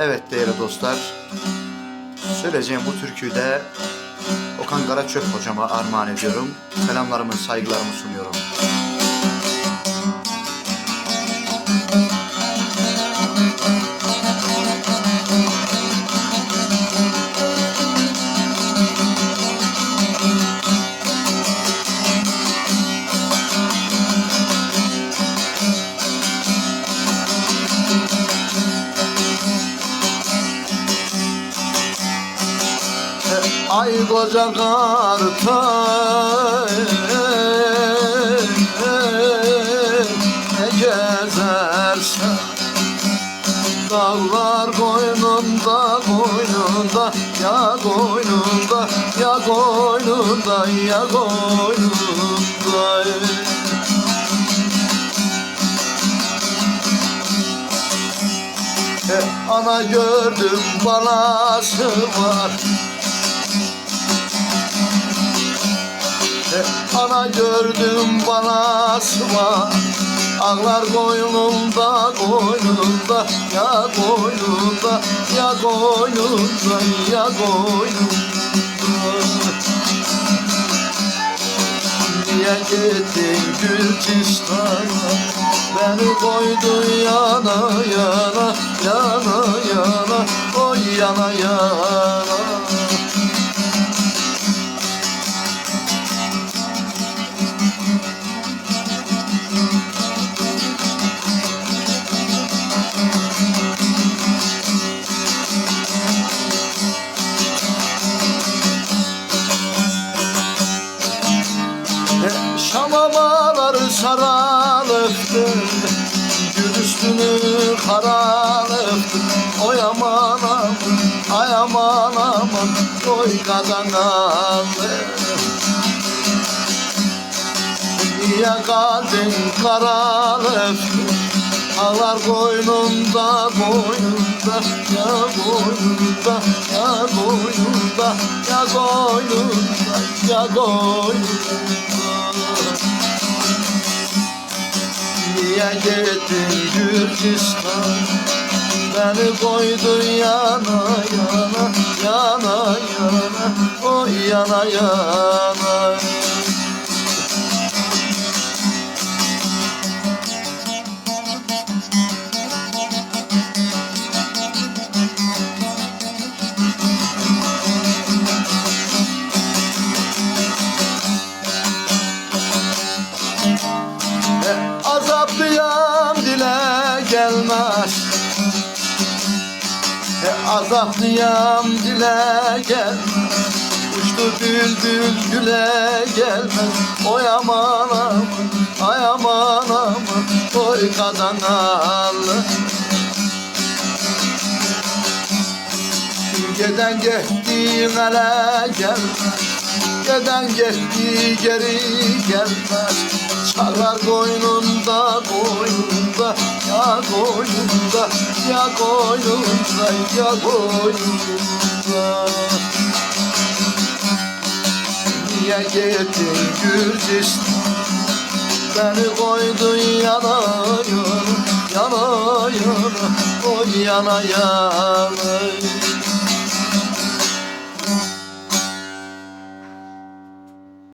Evet değerli dostlar, söyleyeceğim bu türküyü de Okan Karaçök hocama armağan ediyorum. Selamlarımı, saygılarımı sunuyorum. Ay koca kartal. Ne gezersen. Dağlar koynunda koynunda Ya koynunda ya koynunda ya koynunda. E, Ana gördüm balası var Ana gördüm balası var Ağlar koynunda koynunda Ya koynunda ya koynunda ya koynunda Niye gittin Gürcistan'a? Beni koydun yana yana Yana yana. Oy yana yana üstünü karalıktır Oy aman aman Ay aman aman Oy kazanalı Niye kalbin karalıktır Ağlar boynunda boynunda Ya boynunda ya boynunda Ya boynunda ya boynunda Niye gittin Gürcistan. Beni koydun yana yana Yana yana. O yana yana e, Azaplıyam dile gelmez Uçtu bülbül güle gelmez. Oy aman aman Ay aman aman. Oy kazanalı Geden gittiğin ele gelmez Geden gitti geri gelmez Çağlar koynunda koynunda Ya koynunda ya koynunda ya koynunda. Niye gittin Gürcistan? Beni koydun yana yana Yana yana Oy yana yana